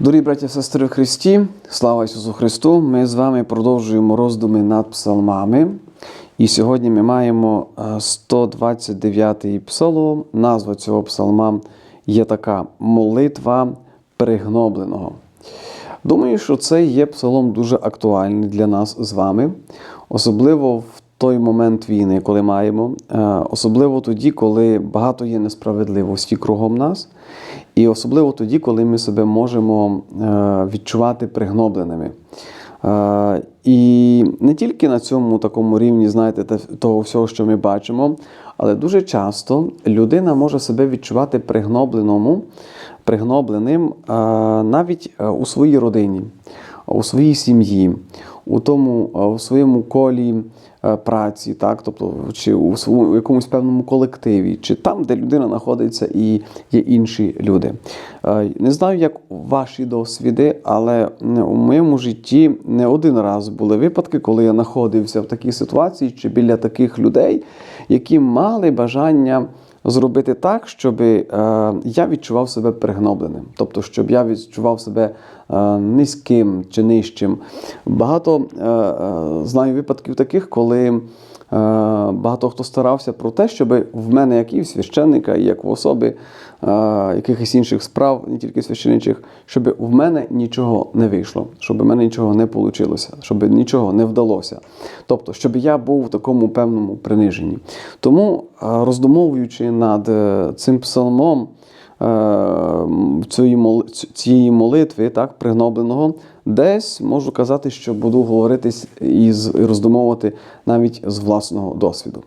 Дорогі браті сестри в Христі, слава Ісусу Христу! Ми з вами продовжуємо роздуми над псалмами. І сьогодні ми маємо е, 129-й псалом. Назва цього псалма є така молитва пригнобленого. Думаю, що цей є псалом дуже актуальний для нас з вами, особливо в той момент війни, коли маємо, е, особливо тоді, коли багато є несправедливості кругом нас, і особливо тоді, коли ми себе можемо е, відчувати пригнобленими. Е, І не тільки на цьому такому рівні, знаєте, того всього, що ми бачимо, але дуже часто людина може себе відчувати пригнобленому, пригнобленим навіть у своїй родині, у своїй сім'ї, у тому е, у своєму колі е, праці, так, тобто чи у своєму якомусь певному колективі, чи там, де людина знаходиться, і є інші люди. Е, Не знаю, як ваші досвіди, але у моєму житті не один раз були випадки, коли я знаходився в такій ситуації чи біля таких людей, які мали бажання зробити так, щоб е, я відчував себе пригнобленим, тобто, щоб я відчував себе е, низьким чи нижчим. Багато е, знаю випадків таких, коли. Е, Багато хто старався про те, щоб в мене, як і в священника, і як в особи е, якихось інших справ, не тільки священичих, щоб в мене нічого не вийшло, щоб в мене нічого не вийшло, щоб нічого не вдалося. Тобто, щоб я був в такому певному приниженні. Тому, е, роздумовуючи над цим псалмом, ць- цієї молитви, так, пригнобленого, десь можу казати, що буду говорити з- і і роздумовувати навіть з власного досвіду.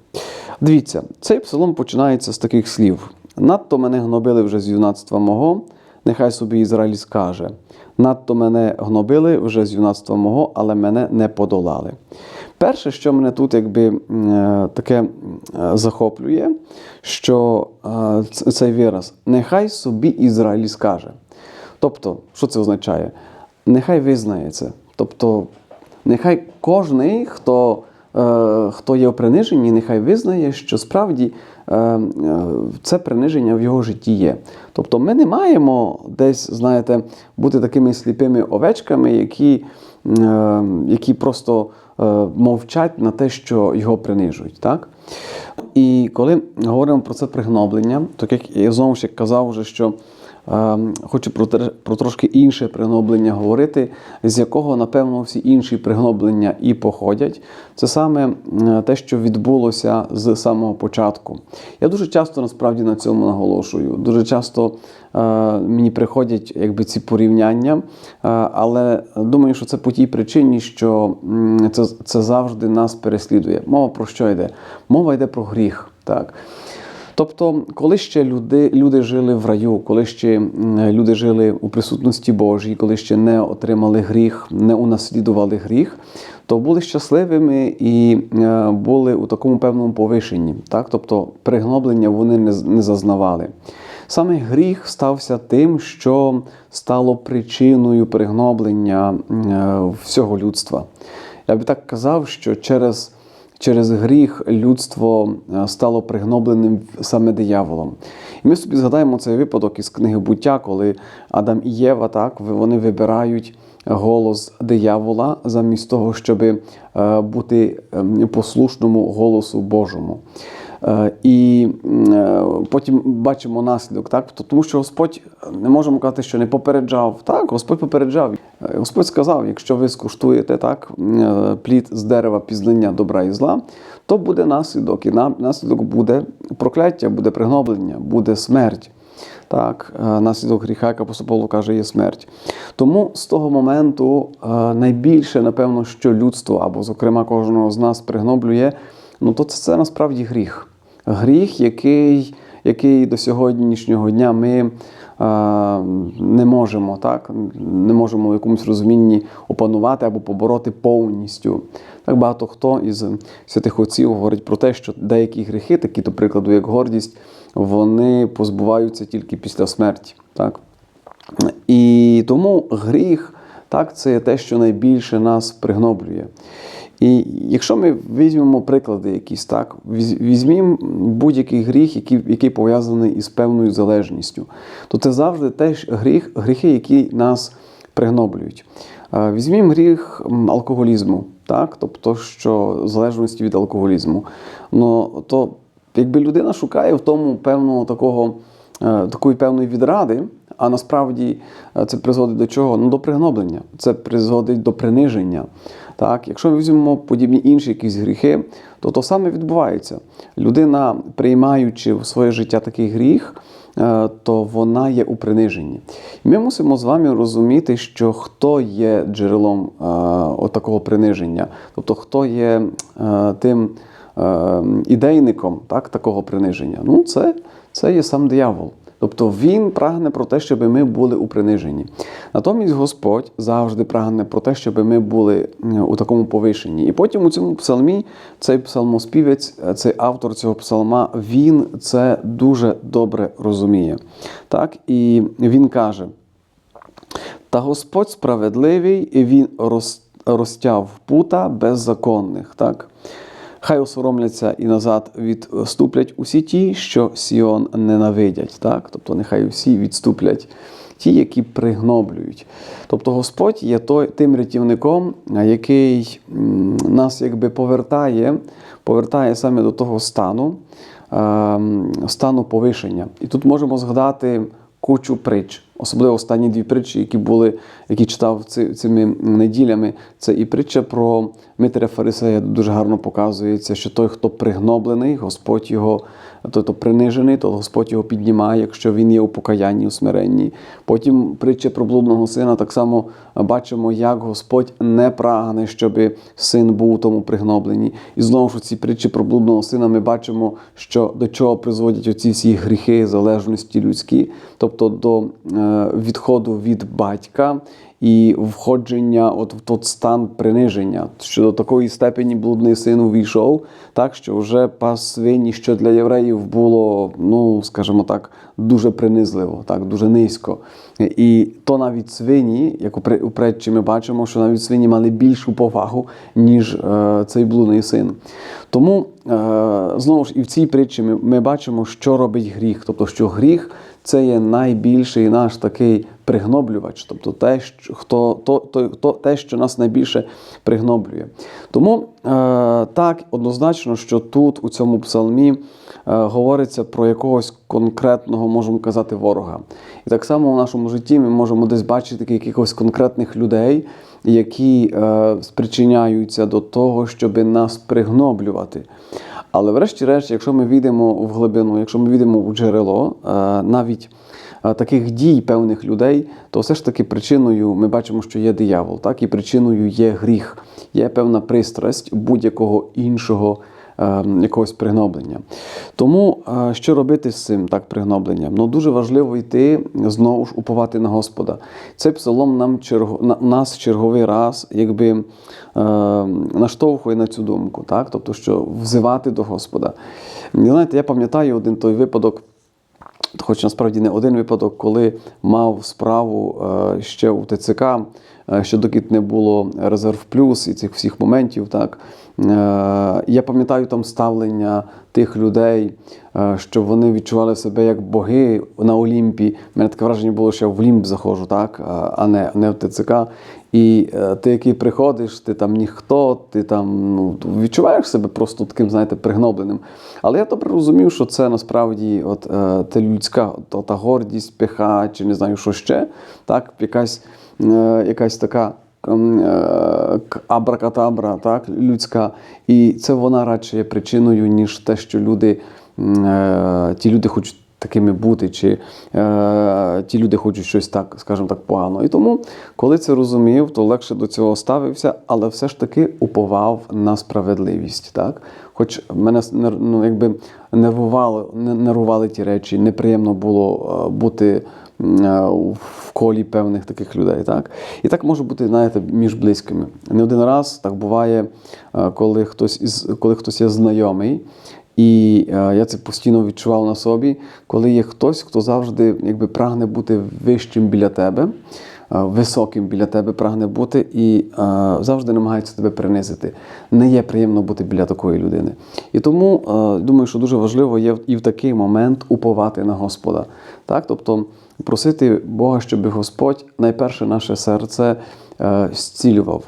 Дивіться, цей псалом починається з таких слів: надто мене гнобили вже з юнацтва мого, нехай собі Ізраїль скаже. Надто мене гнобили вже з юнацтва мого, але мене не подолали. Перше, що мене тут якби е, таке е, захоплює, що е, цей вираз нехай собі Ізраїль скаже. Тобто, що це означає? Нехай визнає це. Тобто, нехай кожний, хто, хто є в приниженні, нехай визнає, що справді це приниження в його житті є. Тобто, ми не маємо десь, знаєте, бути такими сліпими овечками, які, які просто мовчать на те, що його принижують. Так? І коли говоримо про це пригноблення, так як я знову ж казав, вже, що е, хочу про, про трошки інше пригноблення говорити, з якого, напевно, всі інші пригноблення і походять. Це саме те, що відбулося з самого початку. Я дуже часто насправді на цьому наголошую. Дуже часто е, мені приходять якби, ці порівняння, е, але думаю, що це по тій причині, що це, це завжди нас переслідує. Мова про що йде? Мова йде про гріх. Так. Тобто, коли ще люди, люди жили в раю, коли ще люди жили у присутності Божій, коли ще не отримали гріх, не унаслідували гріх, то були щасливими і е, були у такому певному повишенні. Так? Тобто пригноблення вони не, зазнавали. Саме гріх стався тим, що стало причиною пригноблення е, всього людства. Я би так казав, що через Через гріх людство е, стало пригнобленим саме дияволом. І ми собі згадаємо цей випадок із книги буття, коли Адам і Єва так вони вибирають голос диявола замість того, щоб бути ем, послушному голосу Божому. Е, І е, потім бачимо наслідок, так? Тому що Господь не можемо казати, що не попереджав. Так, Господь попереджав. Господь сказав: якщо ви скуштуєте так е, плід з дерева пізнання добра і зла, то буде наслідок, і наслідок буде прокляття, буде пригноблення, буде смерть. Так, е, наслідок гріха, як апостол Павло каже, є смерть. Тому з того моменту е, найбільше, напевно, що людство, або, зокрема, кожного з нас пригноблює, ну то це, це насправді гріх. Гріх, який, який до сьогоднішнього дня ми не можемо, так, не можемо в якомусь розумінні опанувати або побороти повністю. Так багато хто із святих отців говорить про те, що деякі гріхи, такі, до прикладу, як гордість, вони позбуваються тільки після смерті. Так? І тому гріх, так, це те, що найбільше нас пригноблює. І якщо ми візьмемо приклади якісь, так, візьмімо будь-який гріх, який, який пов'язаний із певною залежністю, то це завжди теж гріх, гріхи, які нас пригноблюють. Е, Візьмімо гріх алкоголізму, так, тобто що залежності від алкоголізму. Ну, то якби людина шукає в тому певного такого, е, такої певної відради, а насправді е, це призводить до чого? Ну, до пригноблення, це призводить до приниження. Так, якщо ми візьмемо подібні інші якісь гріхи, то то саме відбувається. Людина, приймаючи в своє життя такий гріх, е, то вона є у приниженні. І ми мусимо з вами розуміти, що хто є джерелом е, такого приниження, тобто хто є е, тим ідейником так, такого приниження. Ну, це, це є сам диявол. Тобто він прагне про те, щоб ми були у приниженні. Натомість Господь завжди прагне про те, щоб ми були у такому повишенні. І потім у цьому псалмі цей псалмоспівець, е, цей автор цього псалма, він це дуже добре розуміє. Так? І він каже: та Господь справедливий, і він розтяв пута беззаконних. Так? Хай осоромляться і назад відступлять усі ті, що Сіон ненавидять. Так? Тобто нехай усі відступлять ті, які пригноблюють. Тобто Господь є той, тим рятівником, який нас якби повертає, повертає саме до того стану, ем, стану повишення. І тут можемо згадати кучу притч, особливо останні дві притчі, які були, які читав ци- цими неділями. Це і притча про Митря Фарисея дуже гарно показується, що той, хто пригноблений, Господь його, той, хто принижений, то Господь його піднімає, якщо він є у покаянні, у смиренні. Потім притча про блудного сина так само бачимо, як Господь не прагне, щоб син був у тому пригнобленні. І знову ж у цій притчі про блудного сина ми бачимо, що до чого призводять оці всі гріхи, залежності людські, тобто до е, відходу від батька і входження от в той стан приниження, що до такої степені блудний син увійшов, так що вже пас свині, що для євреїв було, ну скажімо так, дуже принизливо, так дуже низько. І то навіть свині, як у при- у ми бачимо, що навіть свині мали більшу повагу, ніж е, цей блудний син. Тому е, знову ж і в цій притчі ми, ми бачимо, що робить гріх, тобто що гріх це є найбільший наш такий пригноблювач, тобто те, що, хто, то, то, то, те, що нас найбільше пригноблює. Тому е, так, однозначно, що тут у цьому псалмі е, говориться про якогось конкретного, можемо казати, ворога. І так само в нашому житті ми можемо десь бачити якихось конкретних людей, які е, спричиняються до того, щоб нас пригноблювати. Але врешті-решт, якщо ми війдемо в глибину, якщо ми війдемо в джерело, е, навіть е, таких дій певних людей, то все ж таки причиною ми бачимо, що є диявол, так? І причиною є гріх, є певна пристрасть будь-якого іншого якогось пригноблення. Тому е, що робити з цим так пригнобленням? Ну дуже важливо йти знову ж уповати на Господа. Цей псалом нам черго, нас черговий раз якби е, наштовхує на цю думку, так? тобто, що взивати до Господа. Знаєте, я пам'ятаю один той випадок. Хоч насправді не один випадок, коли мав справу е, ще у ТЦК, е, ще доки не було резерв плюс і цих всіх моментів. Так Е, я пам'ятаю там ставлення тих людей, е, що вони відчували себе як боги на Олімпі. У мене таке враження було, що я в Олімп заходжу, так, а- не, не в ТЦК. І ти, який приходиш, ти там ніхто, ти там ну, відчуваєш себе просто таким, знаєте, пригнобленим. Але я добре розумів, що це насправді от, та людська от, та гордість, пиха, чи не знаю, що ще, так, якась, якась така. м, е, Абракатабра, так, людська, і це вона радше є причиною, ніж те, що люди, е, ті люди хочуть такими бути, чи е, ті люди хочуть щось так, скажімо так, погано. І тому, коли це розумів, то легше до цього ставився, але все ж таки уповав на справедливість. Так? Хоч мене не- ну, якби нервували, не- нервували ті речі, неприємно було е, бути е, в колі певних таких людей. Так? І так може бути, знаєте, між близькими. Не один раз так буває, е, коли хтось із коли хтось є знайомий. І е, я це постійно відчував на собі, коли є хтось, хто завжди якби прагне бути вищим біля тебе. Високим біля тебе прагне бути і е, завжди намагається тебе принизити. Не є приємно бути біля такої людини. І тому е, думаю, що дуже важливо є і в такий момент уповати на Господа. Так? Тобто просити Бога, щоб Господь найперше наше серце е, зцілював.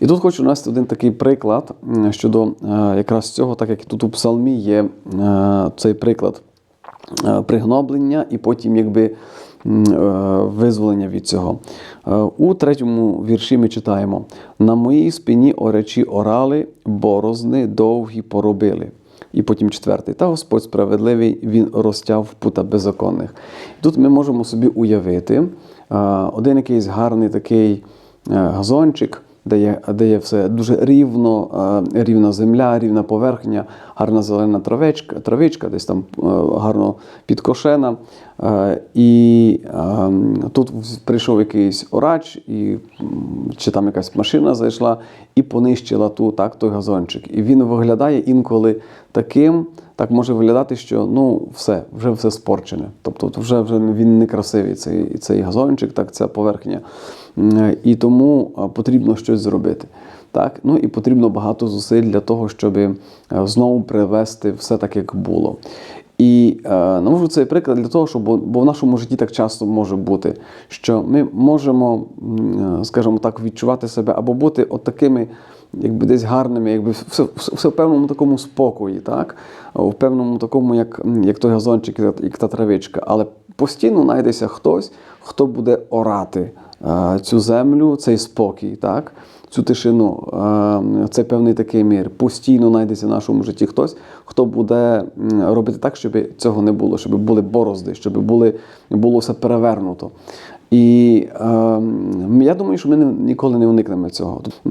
І тут хочу навести один такий приклад щодо е, якраз цього, так як тут у псалмі є е, цей приклад е, пригноблення і потім якби е, визволення від цього. Е, У третьому вірші ми читаємо: на моїй спині оречі орали, борозни довгі поробили. І потім четвертий. Та Господь справедливий, Він розтяв пута беззаконних. Тут ми можемо собі уявити е, один якийсь гарний такий е, газончик, де є, де є все дуже рівно, е, рівна земля, рівна поверхня, гарна зелена травичка, травичка десь там е, гарно підкошена. Е, І е, тут прийшов якийсь орач, і, чи там якась машина зайшла і понищила ту, так, той газончик. І він виглядає інколи таким, так може виглядати, що ну все, вже все спорчене. Тобто вже, вже він не красивий, цей, цей газончик, так, ця поверхня. І тому потрібно щось зробити. Так? Ну і потрібно багато зусиль для того, щоб е, знову привести все так, як було. І е, навожу цей приклад для того, щоб бо, в нашому житті так часто може бути, що ми можемо, е, скажімо так, відчувати себе або бути от такими, якби десь гарними, якби все, все, в певному такому спокої, так? в певному такому, як, як той газончик, як та- травичка. Але постійно знайдеться хтось, хто буде орати цю землю, цей спокій, так? цю тишину, це певний такий мір. Постійно знайдеться в нашому житті хтось, хто буде робити так, щоб цього не було, щоб були борозди, щоб були, було все перевернуто. І е, я думаю, що ми ніколи не уникнемо цього. Е,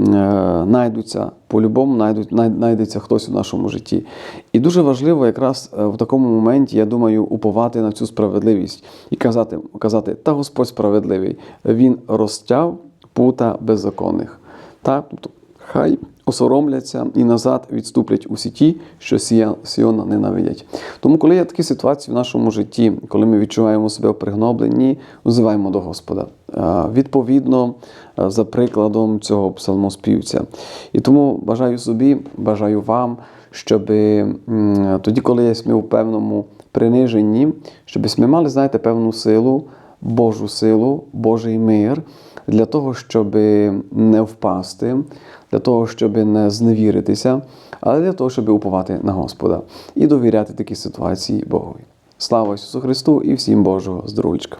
найдуться по-любому, найдуть, най- знайдеться хтось у нашому житті. І дуже важливо якраз е, в такому моменті, я думаю, уповати на цю справедливість і казати, казати та Господь справедливий, Він розтяв пута беззаконних. Так? Тобто, хай осоромляться і назад відступлять усі ті, що Сіона ненавидять. Тому, коли є такі ситуації в нашому житті, коли ми відчуваємо себе в пригнобленні, взиваємо до Господа. Е, Відповідно, е, за прикладом цього псалмоспівця. І тому бажаю собі, бажаю вам, щоб тоді, коли є ми у певному приниженні, щоб ми мали, знаєте, певну силу, Божу силу, Божий мир для того, щоб не впасти, для того, щоб не зневіритися, але для того, щоб уповати на Господа і довіряти такій ситуації Богові. Слава Ісусу Христу і всім Божого здоров'ячка!